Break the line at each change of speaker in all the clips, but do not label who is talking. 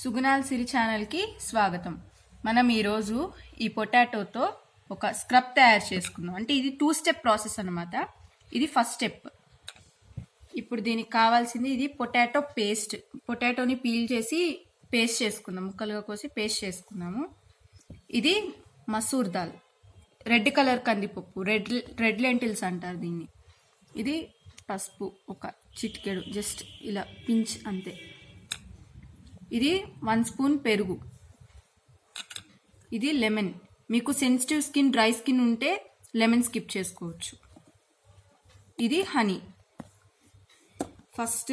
సుగుణాల్ సిరి ఛానల్కి స్వాగతం. మనం ఈరోజు ఈ పొటాటోతో ఒక స్క్రబ్ తయారు చేసుకుందాం. అంటే ఇది టూ స్టెప్ ప్రాసెస్ అన్నమాట. ఇది ఫస్ట్ స్టెప్ ఇప్పుడు దీనికి కావాల్సింది ఇది పొటాటో పేస్ట్. పొటాటోని పీల్ చేసి పేస్ట్ చేసుకుందాం. ముక్కలుగా కోసి పేస్ట్ చేసుకున్నాము ఇది మసూర్ దాల్. రెడ్ కలర్ కందిపప్పు. రెడ్ రెడ్ లెంటిల్స్ అంటారు దీన్ని. ఇది పసుపు ఒక చిటికెడు. జస్ట్ ఇలా పించ్ అంతే. ఇది వన్ స్పూన్ పెరుగు. ఇది లెమన్. మీకు సెన్సిటివ్ స్కిన్ డ్రై స్కిన్ ఉంటే లెమన్ స్కిప్ చేసుకోవచ్చు. ఇది హనీ. ఫస్ట్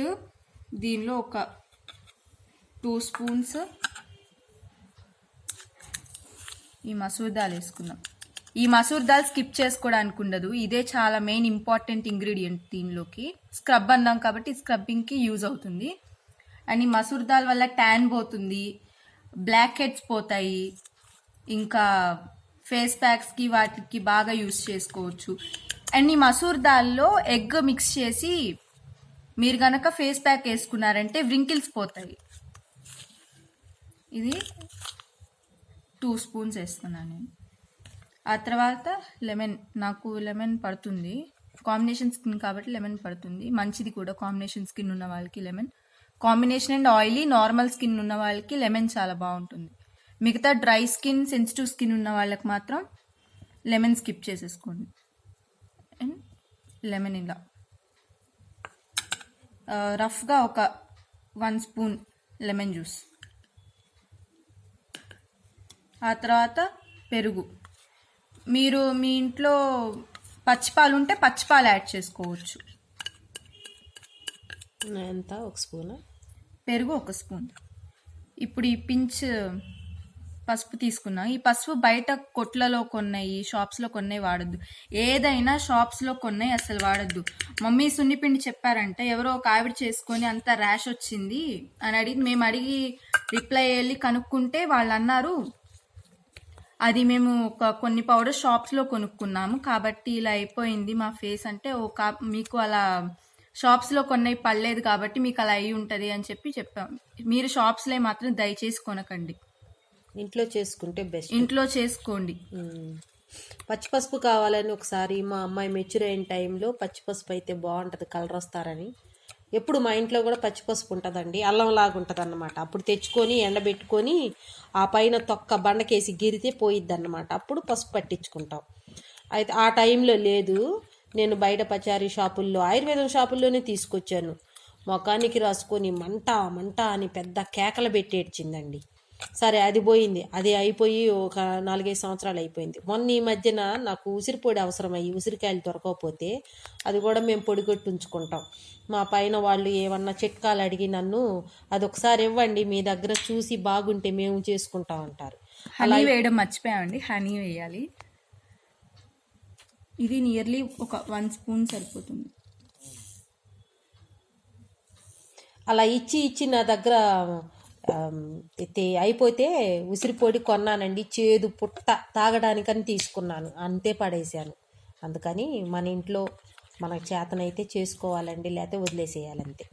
దీనిలో ఒక టూ స్పూన్స్ ఈ మసూర్ దాల్ వేసుకుందాం. ఈ మసూర్ దాల్ స్కిప్ చేసుకోవడానికి ఉండదు. ఇదే చాలా మెయిన్ ఇంపార్టెంట్ ఇంగ్రీడియంట్ దీనిలోకి. స్క్రబ్ అందాం కాబట్టి స్క్రబ్బింగ్కి యూజ్ అవుతుంది. అండ్ ఈ మసూర్ దాల్ వల్ల ట్యాన్ పోతుంది బ్లాక్ హెడ్స్ పోతాయి ఇంకా ఫేస్ ప్యాక్స్కి వాటికి బాగా యూజ్ చేసుకోవచ్చు. అండ్ ఈ మసూర్ దాల్లో ఎగ్ మిక్స్ చేసి మీరు గనక ఫేస్ ప్యాక్ వేసుకున్నారంటే వ్రింకిల్స్ పోతాయి. ఇది టూ స్పూన్స్ వేస్తున్నాను నేను. ఆ తర్వాత లెమన్ నాకు లెమన్ పడుతుంది. కాంబినేషన్ స్కిన్ కాబట్టి లెమన్ పడుతుంది. మంచిది కూడా కాంబినేషన్ స్కిన్ ఉన్న వాళ్ళకి lemon. Combination and oily normal skin ఉన్న వాళ్ళకి లెమన్ చాలా బాగుంటుంది. మిగతా డ్రై స్కిన్ సెన్సిటివ్ స్కిన్ ఉన్న వాళ్ళకి మాత్రం లెమన్ స్కిప్ చేసేసుకోండి. అండ్ లెమన్ ఇలా. రఫ్గా ఒక వన్ స్పూన్ లెమన్ జ్యూస్. ఆ తర్వాత పెరుగు. మీరు మీ ఇంట్లో పచ్చిపాలు ఉంటే పచ్చిపాలు యాడ్ చేసుకోవచ్చు.
ఎంత? ఒక స్పూనా?
పెరుగు ఒక స్పూన్. ఇప్పుడు ఈ పించ్ పసుపు తీసుకున్నా. ఈ పసుపు బయట కొట్లలో కొన్నాయి షాప్స్లో కొన్నాయి వాడద్దు. ఏదైనా షాప్స్లో కొన్నాయి అసలు వాడద్దు. మమ్మీ సున్నిపిండి చెప్పారంటే ఎవరో ఒక ఆవిడ చేసుకొని అంత ర్యాష్ వచ్చింది అని అడిగి మేము అడిగి రిప్లై వెళ్ళి కనుక్కుంటే వాళ్ళు అన్నారు అది మేము ఒక కొన్ని పౌడర్ షాప్స్లో కొనుక్కున్నాము కాబట్టి ఇలా అయిపోయింది మా ఫేస్ అంటే ఒక మీకు అలా షాప్స్లో కొన్నవి పడలేదు కాబట్టి మీకు అలా అయి ఉంటుంది అని చెప్పి చెప్పాం. మీరు షాప్స్లో మాత్రం దయచేసి కొనకండి.
ఇంట్లో చేసుకుంటే బెస్ట్.
ఇంట్లో చేసుకోండి.
పచ్చిపసుపు కావాలని ఒకసారి మా అమ్మాయి మెచ్యూర్ అయిన టైంలో పచ్చిపసుపు అయితే బాగుంటుంది కలర్ వస్తారని. ఎప్పుడు మా ఇంట్లో కూడా పచ్చిపసుపు ఉంటుందండి అల్లం లాగా ఉంటుంది అన్నమాట అప్పుడు తెచ్చుకొని ఎండబెట్టుకొని ఆ పైన తొక్క బండకేసి గిరితే పోయిద్ది అన్నమాట అప్పుడు పసుపు పట్టించుకుంటాం. అయితే ఆ టైంలో లేదు. నేను బయట పచారీ షాపుల్లో ఆయుర్వేదం షాపుల్లోనే తీసుకొచ్చాను. మొఖానికి రాసుకొని మంట మంట అని పెద్ద కేకలు పెట్టి ఏడ్చిందండి. సరే అది పోయింది. అది అయిపోయి ఒక నాలుగైదు సంవత్సరాలు అయిపోయింది. మొన్న ఈ మధ్యన నాకు ఉసిరిపొడి అవసరమయ్యి ఉసిరికాయలు దొరకకపోతే అది కూడా మేము పొడి కొట్టి ఉంచుకుంటాం. మా పైన వాళ్ళు ఏమన్నా చిట్కాలు అడిగి నన్ను అది ఒకసారి ఇవ్వండి మీ దగ్గర చూసి బాగుంటే మేము చేసుకుంటాం అంటారు.
హనీ వేయడం మర్చిపోయామండి. హనీ వేయాలి. ఇది నియర్లీ ఒక వన్ స్పూన్ సరిపోతుంది.
అలా ఇచ్చి ఇచ్చి నా దగ్గర ఆమ్, తే- అయిపోతే ఉసిరిపొడి కొన్నానండి. చేదు పుట్ట తాగడానికని తీసుకున్నాను. అంతే పడేశాను. అందుకని మన ఇంట్లో మనకు చేతనైతే చేసుకోవాలండి లేకపోతే వదిలేసేయాలంతే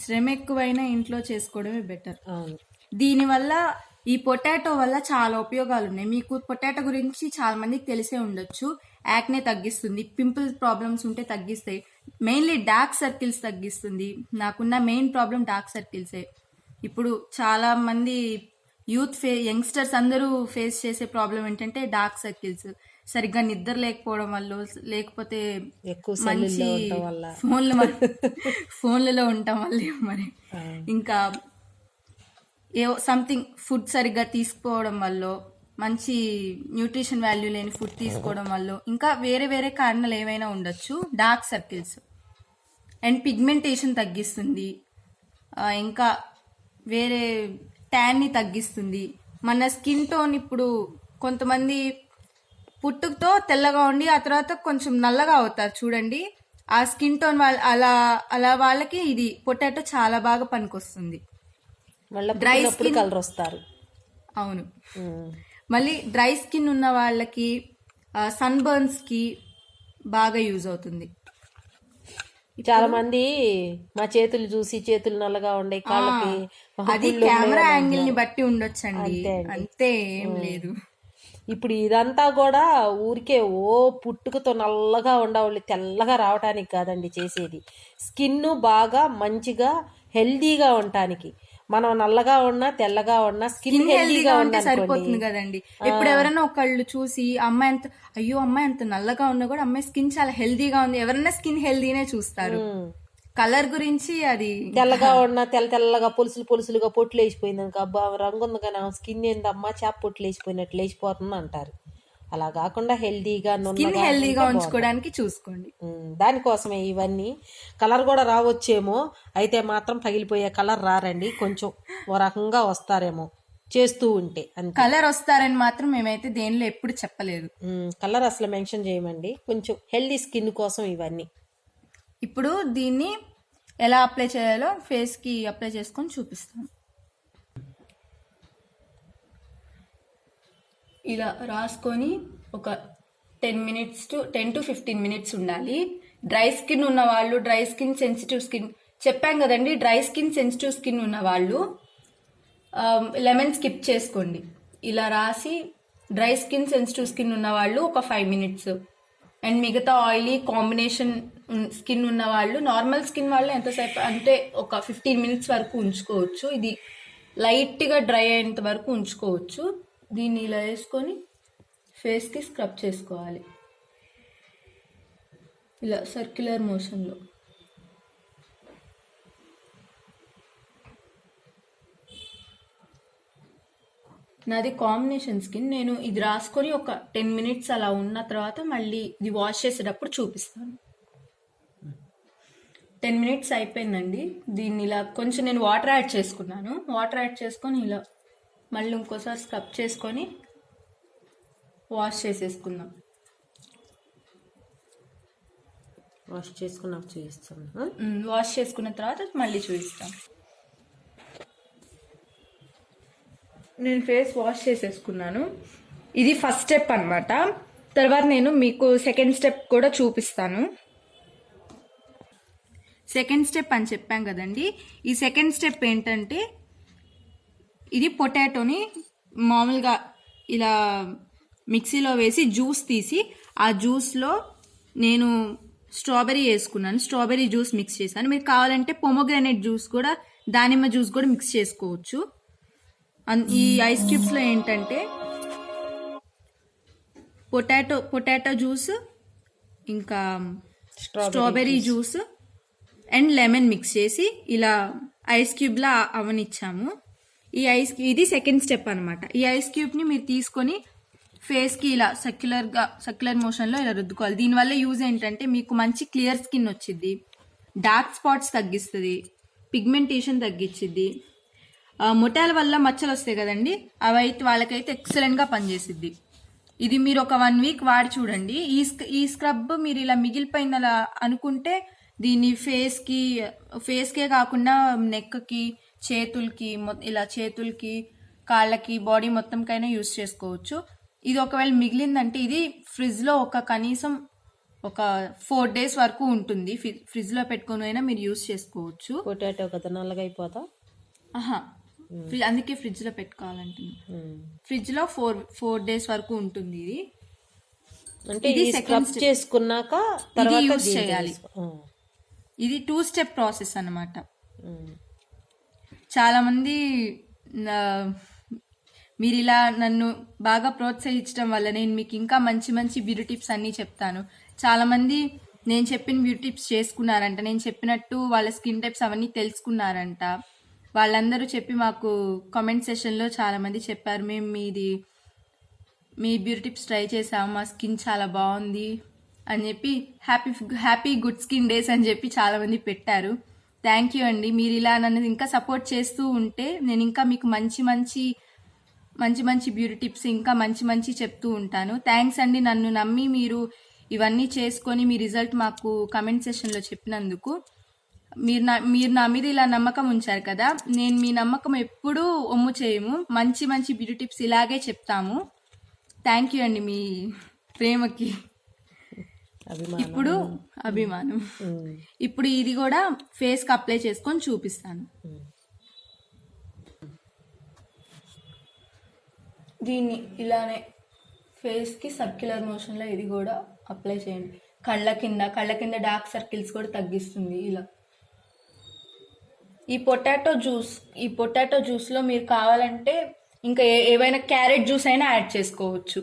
శ్రమ ఎక్కువైనా ఇంట్లో చేసుకోవడమే బెటర్
అవును.
దీనివల్ల ఈ పొటాటో వల్ల చాలా ఉపయోగాలు ఉన్నాయి మీకు పొటాటో గురించి చాలా మందికి తెలిసే ఉండొచ్చు. యాక్నే తగ్గిస్తుంది. పింపుల్ ప్రాబ్లమ్స్ ఉంటే తగ్గిస్తాయి. మెయిన్లీ డార్క్ సర్కిల్స్ తగ్గిస్తుంది. నాకున్న మెయిన్ ప్రాబ్లం డార్క్ సర్కిల్సే. ఇప్పుడు చాలా మంది యూత్ ఫే యంగ్స్టర్స్ అందరూ ఫేస్ చేసే ప్రాబ్లం ఏంటంటే డార్క్ సర్కిల్స్. సరిగ్గా నిద్ర లేకపోవడం వల్ల లేకపోతే
ఉండటం వల్ల.
ఫోన్లు ఫోన్లలో ఉంటాం వల్ల మరి. ఇంకా ఏ సంథింగ్ ఫుడ్ సరిగ్గా తీసుకోవడం వల్ల మంచి న్యూట్రిషన్ వాల్యూ లేని ఫుడ్ తీసుకోవడం వల్ల ఇంకా వేరే వేరే కారణాలు ఏమైనా ఉండొచ్చు? డార్క్ సర్కిల్స్ అండ్ పిగ్మెంటేషన్ తగ్గిస్తుంది. ఇంకా వేరే ట్యాన్ని తగ్గిస్తుంది. మన స్కిన్ టోన్ ఇప్పుడు కొంతమంది పుట్టుకతో తెల్లగా ఉండి ఆ తర్వాత కొంచెం నల్లగా అవుతారు చూడండి. ఆ స్కిన్ టోన్ వాళ్ళ అలా అలా వాళ్ళకి ఇది పొటాటో చాలా బాగా పనికొస్తుంది.
మళ్ళీ పుట్టినప్పుడు
skin-
కలర్ వస్తారు
అవును. మళ్ళీ డ్రై స్కిన్ ఉన్న వాళ్ళకి సన్ బర్న్స్కి బాగా యూజ్ అవుతుంది.
చాలా మంది మా చేతులు చూసి చేతులు నల్లగా ఉండే కాళ్ళకి
అది కెమెరా యాంగిల్ని బట్టి ఉండొచ్చండి.
అంతే
ఏం లేదు.
ఇప్పుడు ఇదంతా కూడా ఊరికే ఓ పుట్టుకతో నల్లగా ఉండవాళ్ళు తెల్లగా రావటానికి కాదండి చేసేది. స్కిన్ బాగా మంచిగా హెల్దీగా ఉండటానికి. మనం నల్లగా ఉన్నా తెల్లగా ఉన్నా స్కిన్ హెల్దీగా
ఉంటే సరిపోతుంది కదండి. ఇప్పుడు ఎవరైనా ఒకళ్ళు చూసి అమ్మాయి ఎంత అయ్యో అమ్మాయి అంత నల్లగా ఉన్నా కూడా అమ్మాయి స్కిన్ చాలా హెల్దీగా ఉంది. ఎవరైనా స్కిన్ హెల్దీనే చూస్తారు. కలర్ గురించి అది
తెల్లగా ఉన్న తెల్ల తెల్లగా పొలుసులు పొలుసులుగా పొట్లు వేసిపోయింది అనుకో అబ్బా రంగు ఉంది కానీ స్కిన్ ఏందమ్మా? చేప పొట్లు వేసిపోయినట్లు లేచిపోతుంది అంటారు అలా కాకుండా హెల్దీగా
హెల్దీగా ఉంచుకోవడానికి చూసుకోండి.
దానికోసమే ఇవన్నీ. కలర్ కూడా రావచ్చేమో అయితే మాత్రం పగిలిపోయే కలర్ రారండి. కొంచెం ఓ రకంగా వస్తారేమో చేస్తూ ఉంటే
కలర్ వస్తారని మాత్రం మేమైతే దేనిలో ఎప్పుడు చెప్పలేదు.
కలర్ అసలు మెన్షన్ చేయమండి. కొంచెం హెల్దీ స్కిన్ కోసం ఇవన్నీ.
ఇప్పుడు దీన్ని ఎలా అప్లై చేయాలో ఫేస్కి అప్లై చేసుకొని చూపిస్తాను. ఇలా రాసుకొని ఒక ten minutes to ten to fifteen minutes ఉండాలి. డ్రై స్కిన్ ఉన్న వాళ్ళు డ్రై స్కిన్ సెన్సిటివ్ స్కిన్ చెప్పాం కదండి డ్రై స్కిన్ సెన్సిటివ్ స్కిన్ ఉన్న వాళ్ళు లెమన్ స్కిప్ చేసుకోండి. ఇలా రాసి డ్రై స్కిన్ సెన్సిటివ్ స్కిన్ ఉన్న వాళ్ళు ఒక ఫైవ్ మినిట్స్. అండ్ మిగతా ఆయిలీ కాంబినేషన్ స్కిన్ ఉన్న వాళ్ళు నార్మల్ స్కిన్ వాళ్ళు ఎంతసేపు అంటే ఒక ఫిఫ్టీన్ మినిట్స్ వరకు ఉంచుకోవచ్చు. ఇది లైట్గా డ్రై అయ్యేంత వరకు ఉంచుకోవచ్చు. దీన్ని ఇలా వేసుకొని ఫేస్కి స్క్రబ్ చేసుకోవాలి. ఇలా సర్క్యులర్ మోషన్లో. నాది కాంబినేషన్ స్కిన్. నేను ఇది రాసుకొని ఒక టెన్ మినిట్స్ అలా ఉన్న తర్వాత మళ్ళీ ఇది వాష్ చేసేటప్పుడు చూపిస్తాను. టెన్ మినిట్స్ అయిపోయిందండి. దీన్ని ఇలా కొంచెం నేను వాటర్ యాడ్ చేసుకున్నాను. వాటర్ యాడ్ చేసుకొని ఇలా మళ్ళీ ఇంకోసారి స్క్రబ్ చేసుకొని వాష్ చేసేసుకుందాం.
వాష్ చేసుకున్నాక చూపిస్తాను.
మ్, వాష్ చేసుకున్న తర్వాత మళ్ళీ చూపిస్తాం. నేను ఫేస్ వాష్ చేసేసుకున్నాను. ఇది ఫస్ట్ స్టెప్ అన్నమాట. తర్వాత నేను మీకు సెకండ్ స్టెప్ కూడా చూపిస్తాను. సెకండ్ స్టెప్ అని చెప్పాం కదండి. ఈ సెకండ్ స్టెప్ ఏంటంటే ఇది పొటాటోని మామూలుగా ఇలా మిక్సీలో వేసి జ్యూస్ తీసి ఆ జ్యూస్లో నేను స్ట్రాబెరీ వేసుకున్నాను. స్ట్రాబెరీ జ్యూస్ మిక్స్ చేశాను. మీరు కావాలంటే పొమోగ్రానేట్ జ్యూస్ కూడా దానిమ్మ జ్యూస్ కూడా మిక్స్ చేసుకోవచ్చు. ఈ ఐస్ క్యూబ్స్లో ఏంటంటే పొటాటో పొటాటో జ్యూస్ ఇంకా strawberry juice and lemon mix చేసి ఇలా ఐస్ క్యూబ్లా అవనిచ్చాము. ఈ ఐస్ ఇది సెకండ్ స్టెప్ అన్నమాట. ఈ ఐస్ క్యూబ్ని మీరు తీసుకొని ఫేస్కి ఇలా సర్క్యులర్గా సర్క్యులర్ మోషన్లో ఇలా రుద్దుకోవాలి. దీనివల్ల యూజ్ ఏంటంటే మీకు మంచి క్లియర్ స్కిన్ వచ్చింది డార్క్ స్పాట్స్ తగ్గిస్తుంది. పిగ్మెంటేషన్ తగ్గించిద్ది ముఠాల వల్ల మచ్చలు వస్తాయి కదండి అవి అయితే వాళ్ళకైతే ఎక్సలెంట్గా పనిచేసిద్ది. ఇది మీరు ఒక వన్ వీక్ వాడి చూడండి. ఈ ఈ స్క్రబ్ మీరు ఇలా మిగిలిపోయింది అలా అనుకుంటే దీన్ని ఫేస్కి ఫేస్కే కాకుండా నెక్కి చేతులకి ఇలా చేతులకి కాళ్ళకి బాడీ మొత్తంకైనా యూస్ చేసుకోవచ్చు. ఇది ఒకవేళ మిగిలిందంటే ఇది ఫ్రిడ్జ్లో ఒక కనీసం ఒక ఫోర్ డేస్ వరకు ఉంటుంది. ఫ్రి- ఫ్రిడ్జ్లో పెట్టుకొని అయినా మీరు యూస్ చేసుకోవచ్చు.
పొటాటో కదా నల్లగా అయిపోతా?
ఆహా. ఫ్రి- అందుకే ఫ్రిడ్జ్లో పెట్టుకోవాలంటున్నాను ఫ్రిడ్జ్లో ఫోర్ ఫోర్ డేస్ వరకు ఉంటుంది ఇది.
అంటే
ఇది
స్క్రబ్. చేసుకున్నాక తర్వాత దీన్ని
చేయాలి. ఇది టూ స్టెప్ ప్రాసెస్ అన్నమాట.
ఉమ్.
చాలా మంది నా- మీరు ఇలా నన్ను బాగా ప్రోత్సహించడం వల్ల నేను మీకు ఇంకా మంచి మంచి బ్యూటీ టిప్స్ అన్నీ చెప్తాను. చాలా మంది నేను చెప్పిన బ్యూటీ టిప్స్ చేసుకున్నారంట. నేను చెప్పినట్టు వాళ్ళ స్కిన్ టైప్స్ అవన్నీ తెలుసుకున్నారంట. వాళ్ళందరూ చెప్పి మాకు కామెంట్ సెషన్లో చాలా మంది చెప్పారు. మేము మీది మీ బ్యూటీ టిప్స్ ట్రై చేసాము. మా స్కిన్ చాలా బాగుంది. అని చెప్పి happy happy good skin days అని చెప్పి చాలా మంది పెట్టారు. థ్యాంక్ యూ అండి. మీరు ఇలా నన్ను ఇంకా సపోర్ట్ చేస్తూ ఉంటే నేను ఇంకా మీకు మంచి మంచి మంచి మంచి బ్యూటీ టిప్స్ ఇంకా మంచి మంచి చెప్తూ ఉంటాను. థ్యాంక్స్ అండి నన్ను నమ్మి మీరు ఇవన్నీ చేసుకొని మీ రిజల్ట్ మాకు కమెంట్ సెషన్లో చెప్పినందుకు. మీరు నా మీరు నా మీద ఇలా నమ్మకం ఉంచారు కదా నేను మీ నమ్మకం ఎప్పుడూ ఒమ్ము చేయము. మంచి మంచి బ్యూటీ టిప్స్ ఇలాగే చెప్తాము. థ్యాంక్ యూ అండి మీ ప్రేమకి. ఇప్పుడు అభిమానం. ఇప్పుడు ఇది కూడా ఫేస్కి అప్లై చేసుకొని చూపిస్తాను. దీన్ని ఇలానే ఫేస్కి సర్క్యులర్ మోషన్లో ఇది కూడా అప్లై చేయండి. కళ్ళ కింద కళ్ళ కింద డార్క్ సర్కిల్స్ కూడా తగ్గిస్తుంది ఇలా. ఈ పొటాటో జ్యూస్ ఈ పొటాటో జ్యూస్లో మీరు కావాలంటే ఇంకా ఏవైనా క్యారెట్ జ్యూస్ అయినా యాడ్ చేసుకోవచ్చు.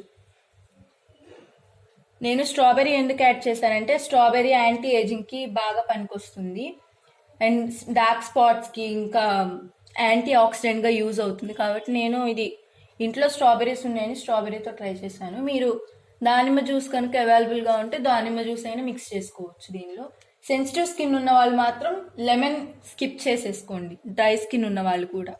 నేను స్ట్రాబెరీ ఎందుకు యాడ్ చేశానంటే స్ట్రాబెర్రీ యాంటీ ఏజింగ్కి బాగా పనికొస్తుంది. అండ్ డార్క్ స్పాట్స్కి ఇంకా యాంటీ ఆక్సిడెంట్గా యూజ్ అవుతుంది. కాబట్టి నేను ఇది ఇంట్లో స్ట్రాబెరీస్ ఉన్నాయని స్ట్రాబెరీతో ట్రై చేశాను. మీరు దానిమ్మ జ్యూస్ కనుక అవైలబుల్గా ఉంటే దానిమ్మ జ్యూస్ అయినా మిక్స్ చేసుకోవచ్చు దీనిలో. సెన్సిటివ్ స్కిన్ ఉన్న వాళ్ళు మాత్రం లెమన్ స్కిప్ చేసేసుకోండి. డ్రై స్కిన్ ఉన్న వాళ్ళు కూడా.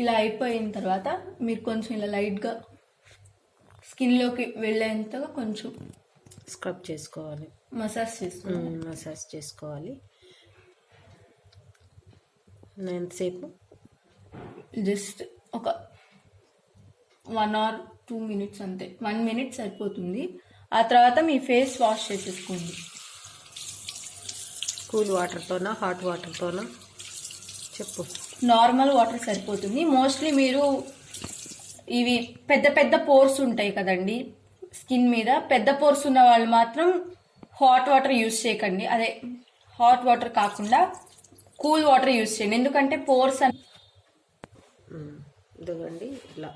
ఇలా అయిపోయిన తర్వాత మీరు కొంచెం ఇలా లైట్గా స్కిన్లోకి వెళ్ళేంతగా కొంచెం
స్క్రబ్ చేసుకోవాలి.
మసాజ్ చేసుకోండి
ఉమ్, మసాజ్ చేసుకోవాలి. ఎంతసేపు?
జస్ట్ ఒక వన్ అవర్ టూ మినిట్స్ అంతే. వన్ మినిట్ సరిపోతుంది. ఆ తర్వాత మీ ఫేస్ వాష్ చేసేసుకోండి.
కూల్ వాటర్తోనా హాట్ వాటర్తోనా? చెప్పు.
నార్మల్ వాటర్ సరిపోతుంది. మోస్ట్లీ మీరు ఇవి పెద్ద పెద్ద పోర్స్ ఉంటాయి కదండి స్కిన్ మీద. పెద్ద పోర్స్ ఉన్న వాళ్ళు మాత్రం హాట్ వాటర్ యూస్ చేయకండి. అదే హాట్ వాటర్ కాకుండా కూల్ వాటర్ యూస్ చేయండి. ఎందుకంటే పోర్స్ అని
ఇదిగోండి ఇలా.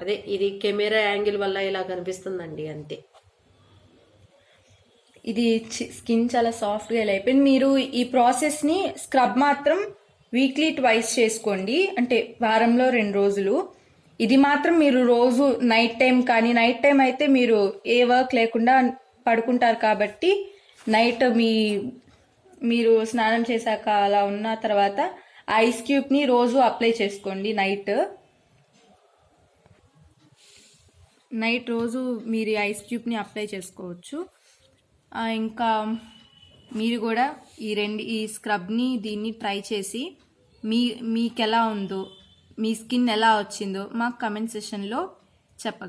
అదే ఇది కెమెరా యాంగిల్ వల్ల ఇలా కనిపిస్తుందండి అంతే.
ఇది స్కిన్ చాలా సాఫ్ట్గా ఇలా అయిపోయింది. మీరు ఈ ప్రాసెస్ని స్క్రబ్ మాత్రం వీక్లీ ట్వైస్ చేసుకోండి. అంటే వారంలో రెండు రోజులు. ఇది మాత్రం మీరు రోజు నైట్ టైం కానీ నైట్ టైం అయితే మీరు ఏ వర్క్ లేకుండా పడుకుంటారు కాబట్టి నైట్ మీ మీరు స్నానం చేశాక అలా ఉన్న తర్వాత ఐస్ క్యూబ్ని రోజు అప్లై చేసుకోండి నైట్ నైట్ రోజు మీరు ఐస్ క్యూబ్ని అప్లై చేసుకోవచ్చు. ఇంకా మీరు కూడా ఈ రెండు ఈ స్క్రబ్ని దీన్ని ట్రై చేసి మీ మీకు ఎలా ఉందో మీ స్కిన్ ఎలా వచ్చిందో మాకు కమెంట్ సెషన్లో చెప్పగలరు.